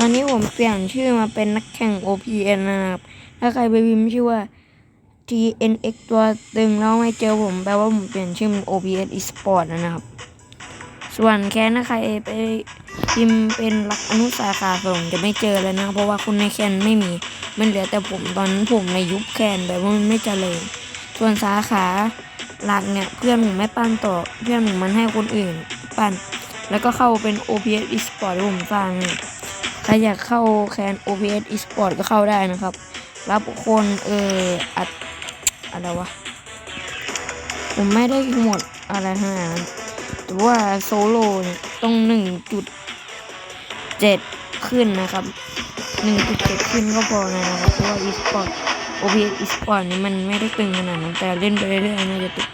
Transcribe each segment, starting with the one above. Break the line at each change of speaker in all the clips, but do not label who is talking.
ตอนนี้ผมเปลี่ยนชื่อมาเป็นนักแข่ง OPN นะครับ ถ้าใครไปพิมพ์ชื่อว่า TNX ตัวตึงแล้วไม่เจอผมแปลว่าผมเปลี่ยนชื่อเป็น OPN Esport นะครับ ส่วนแค้นถ้าใครไปพิมพ์เป็นรักอนุสาขาส่งจะไม่เจอเลยนะ เพราะว่าคนในแคนไม่มี มันเหลือแต่ผมตอนนั้นผมในยุคแคนแบบว่ามันไม่เจริญ ส่วนสาขาหลักเนี่ยเพื่อนผมไม่ปั้นต่อ เพื่อนผมมันให้คนอื่นปั้น แล้วก็เข้าเป็น OPS Esport ที่ผมสร้างเนี่ย ใครอยากเข้าแคน OPS Esport ก็เข้าได้นะครับ รับคนเอออัดอะไรวะ ผมไม่ได้หมดอะไรขนาดนั้นแต่ว่าโซโล่เนี่ยต้องหนึ่งจุดเจ็ดขึ้นนะครับหนึ่งจุดเจ็ดขึ้นก็พอนะครับเพราะว่า Esport OPS Esport นี่มันไม่ได้ตึงขนาดนั้นแต่เล่นไปเรื่อยๆน่าจะตึง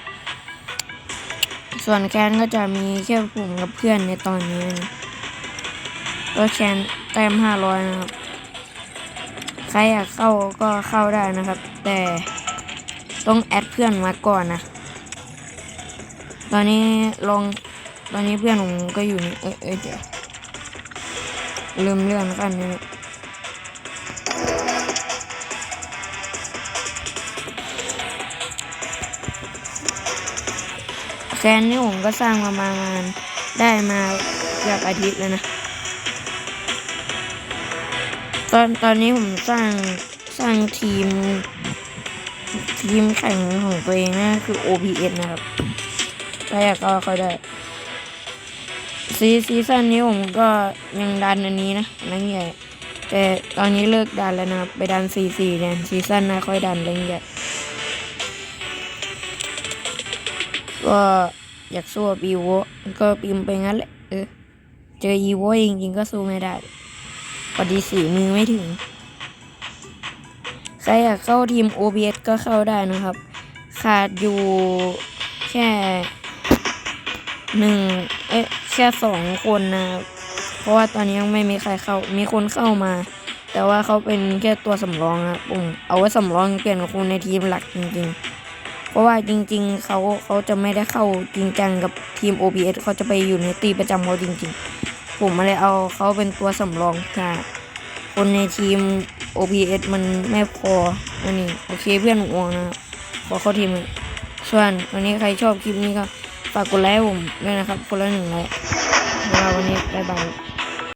ส่วนแคนก็จะมีแค่ผมกับเพื่อนในตอนนี้นะ ก็แคนแต้มห้าร้อยนะครับ ใครอยากเข้าก็เข้าได้นะครับ แต่ต้องแอดเพื่อนมาก่อนนะ ตอนนี้ลองตอนนี้เพื่อนผมก็อยู่นี่เอ้ยเอ้ยเดี๋ยวลืมเรื่องกันนี่แคนนี่ผมก็สร้างมาประมาณได้มาเกือบอาทิตย์แล้วนะ ตอนตอนนี้ผมสร้างสร้างทีม ทีมแข่งของตัวเองนะคือ OPS นะครับถ้าอยากก็เข้าได้ซีซีซั่นนี้ผมก็ยังดันอันนี้นะนังใหญ่แต่ตอนนี้เลิกดันแล้วนะครับไปดันซีซีเนี่ยซีซั่นหน้าค่อยดันเล่นใหญ่ก็อยากสู้กับอีโวก็ปิมไปงั้นแหละเออเจออีโวจริงๆก็สู้ไม่ได้ พอดีสีมือไม่ถึง ใครอยากเข้าทีม OBS ก็เข้าได้นะครับ ขาดอยู่แค่หนึ่งเอ๊ะแค่สองคนนะครับเพราะว่าตอนนี้ยังไม่มีใครเข้า มีคนเข้ามา แต่ว่าเขาเป็นแค่ตัวสำรองนะครับผมเอาไว้สำรองเปลี่ยนกับคนในทีมหลักจริง ๆ เพราะว่าจริง ๆเขาเขาจะไม่ได้เข้าจริงจังกับทีม OBS เขาจะไปอยู่ในตีประจำเขาจริง ๆ ผมมาเลยเอาเขาเป็นตัวสำรองค่ะ คนในทีม OPS มันไม่พอวันนี้โอเคเพื่อนผมอวงนะบขอเข้าทีมส่วนวันนี้ใครชอบคลิปนี้ก็ฝากกดไลค์ผมด้วยนะครับคนละหนึ่งไลค์วันนี้บ๊ายบาย